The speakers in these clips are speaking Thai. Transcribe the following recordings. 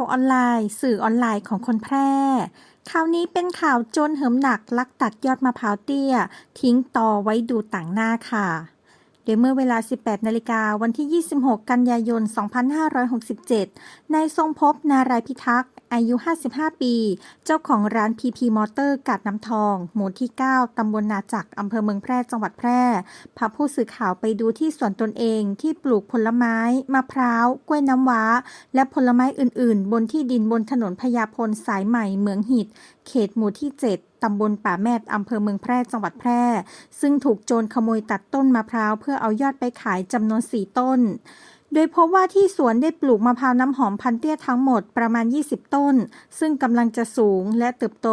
าวออนไลน์ สื่อออนไลน์ของคนแพร่ ข่าวนี้เป็นข่าวโจรเหิมหนัก ลักตัดยอดมะพร้าวเตี้ย ทิ้งต่อไว้ดูต่างหน้าค่ะโดยเมื่อเวลา 18 นาฬิกาวันที่ 26 กันยายน 2567 นายทรงพบนารายพิทักษ์ อายุ 55 ปี เจ้าของร้านพีพีมอเตอร์กาดน้ำทอง หมู่ที่ 9 ตำบลนาจักอำเภอเมืองแพร่ จังหวัดแพร่ พาผู้สื่อข่าวไปดูที่สวนตนเองที่ปลูกผลไม้ มะพร้าว กล้วยน้ำว้า และผลไม้อื่น ๆ บนที่ดินบนถนนพญาพลสายใหม่เมืองหิด เขตหมู่ที่ 7ตำบลป่าแมดอำเภอเมืองแพร่ จังหวัดแพร่ ซึ่งถูกโจรขโมยตัดต้นมะพร้าวเพื่อเอายอดไปขายจำนวน 4 ต้น โดยพบว่าที่สวนได้ปลูกมะพร้าวน้ำหอมพันเตี้ยทั้งหมดประมาณ 20 ต้น ซึ่งกำลังจะสูงและเติบโต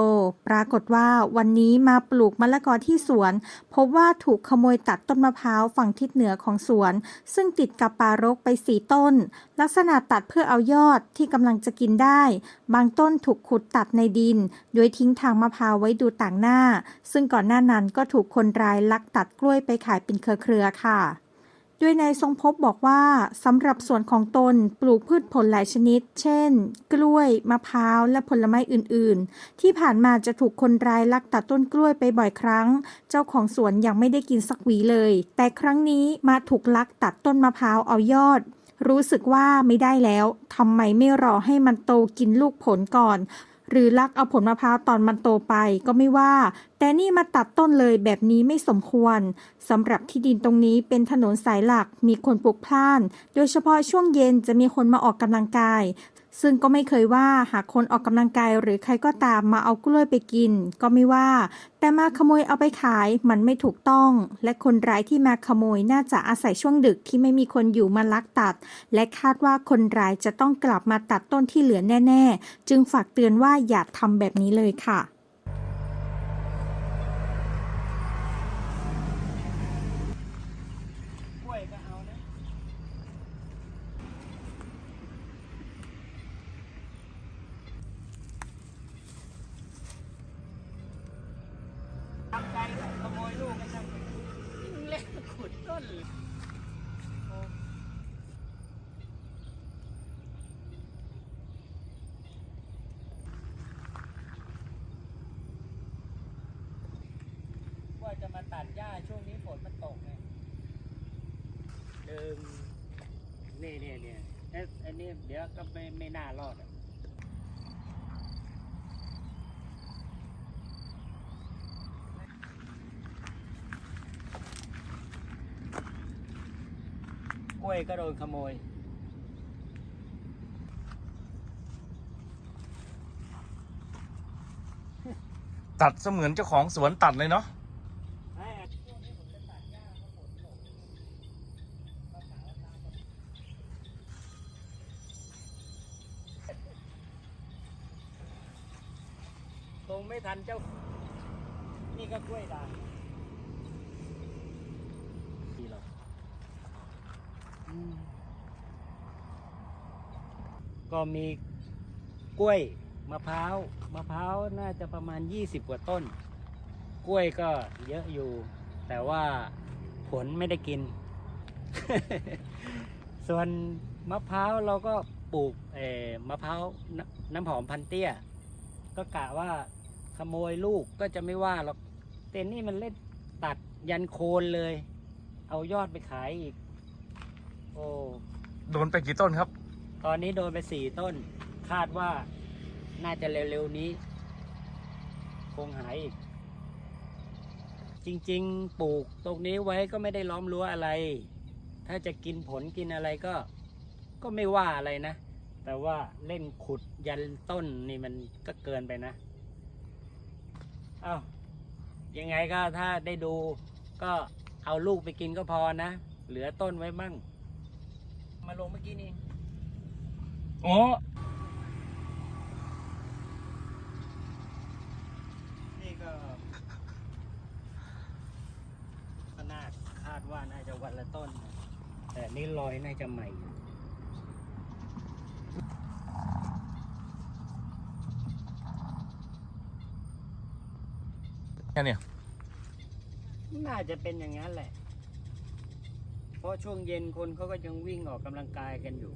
ปรากฏว่าวันนี้มาปลูกมะละกอที่สวน พบว่าถูกขโมยตัดต้นมะพร้าวฝั่งทิศเหนือของสวน ซึ่งติดกับป่ารกไปสีต้น ลักษณะตัดเพื่อเอายอดที่กำลังจะกินได้ บางต้นถูกขุดตัดในดิน โดยทิ้งทางมะพร้าวไว้ดูต่างหน้า ซึ่งก่อนหน้านั้นก็ถูกคนร้ายลักตัดกล้วยไปขายเป็นเครือๆค่ะ โดยนายทรงพบบอกว่าสำหรับสวนของตนปลูกพืชผลหลายชนิด เช่น กล้วย มะพร้าว และผลไม้อื่น ๆ ที่ผ่านมาจะถูกคนร้ายลักตัดต้นกล้วยไปบ่อยครั้ง เจ้าของสวนยังไม่ได้กินสักหวีเลย แต่ครั้งนี้มาถูกลักตัดต้นมะพร้าวเอายอด รู้สึกว่าไม่ได้แล้วทำไมไม่รอให้มันโตกินลูกผลก่อนหรือลักเอาผลมะพร้าวตอนมันโตไปก็ไม่ว่าแต่นี่มาตัดต้นเลยแบบนี้ไม่สมควรสำหรับที่ดินตรงนี้เป็นถนนสายหลักมีคนปลูกพล่าน โดยเฉพาะช่วงเย็นจะมีคนมาออกกำลังกาย ซึ่งก็ไม่เคยว่าหากคนออกกำลังกายหรือใครก็ตามมาเอากล้วยไปกิน ก็ไม่ว่า แต่มาขโมยเอาไปขายมันไม่ถูกต้อง และคนร้ายที่มาขโมยน่าจะอาศัยช่วงดึกที่ไม่มีคนอยู่มาลักตัด และคาดว่าคนร้ายจะต้องกลับมาตัดต้นที่เหลือแน่ ๆ จึงฝากเตือนว่าอย่าทำแบบนี้เลยค่ะ กล้วยก็เอานะทำใจ ยลูกกันจังเล่นขุดต้นว่าจะมาตัดหญ้าช่วงนี้ฝนมันตกไงเดิมนี่นี่เนี่ยไอ้ไอ้นี่เดี๋ยวก็ไม่ไม่น่ารอดอะก ล้วยก็โดนขโมย ตัดเสมือนเจ้าของสวนตัดเลยเนาะไอ้ช่วงนี้ผมจะตัดหญ้าเพราะฝนตกก็กะว่าตามกับคงไม่ทันเจ้า นี่ก็กล้วยด่างดีหรอกอืม ก็มีกล้วยมะพร้าวมะพร้าวน่าจะประมาณ 20 กว่าต้น กล้วยก็เยอะอยู่ แต่ว่าผลไม่ได้กิน ส่วนมะพร้าวเราก็ปลูกเอมะพร้าวน้ำหอมพันเตี้ย ก็กะว่าขโมยลูกก็จะไม่ว่าหรอกแต่นี่มันเล่นตัดยันโคนเลย เอายอดไปขายอีก โอ้โดนไปกี่ต้นครับ ตอนนี้โดนไปสี่ต้น คาดว่าน่าจะเร็วๆนี้ คงหายอีก จริงๆ ปลูกตรงนี้ไว้ก็ไม่ได้ล้อมรั้วอะไร ถ้าจะกินผลกินอะไรก็ ก็ไม่ว่าอะไรนะ แต่ว่าเล่นขุดยันต้นนี่มันก็เกินไปนะ เอา้า ยังไงก็ถ้าได้ดู ก็เอาลูกไปกินก็พอนะ เหลือต้นไว้มั่ง มาลงเมื่อกี้นี่อ๋อนี่ก็ขนาดคาดว่าน่าจะวันละต้นนะแต่นี่ลอยน่าจะใหม่อยู่แค่เนี่ยน่าจะเป็นอย่างนั้นแหละ เพราะช่วงเย็นคนเขาก็ยังวิ่งออกกำลังกายกันอยู่